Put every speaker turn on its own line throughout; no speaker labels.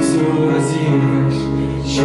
Все
розіграш, що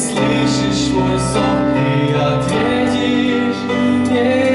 слышишь мой сон, и ответишь, не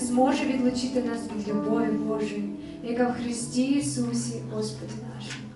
зможе відлучити нас від любові Божої, яка в Христі Ісусі, Господі нашому.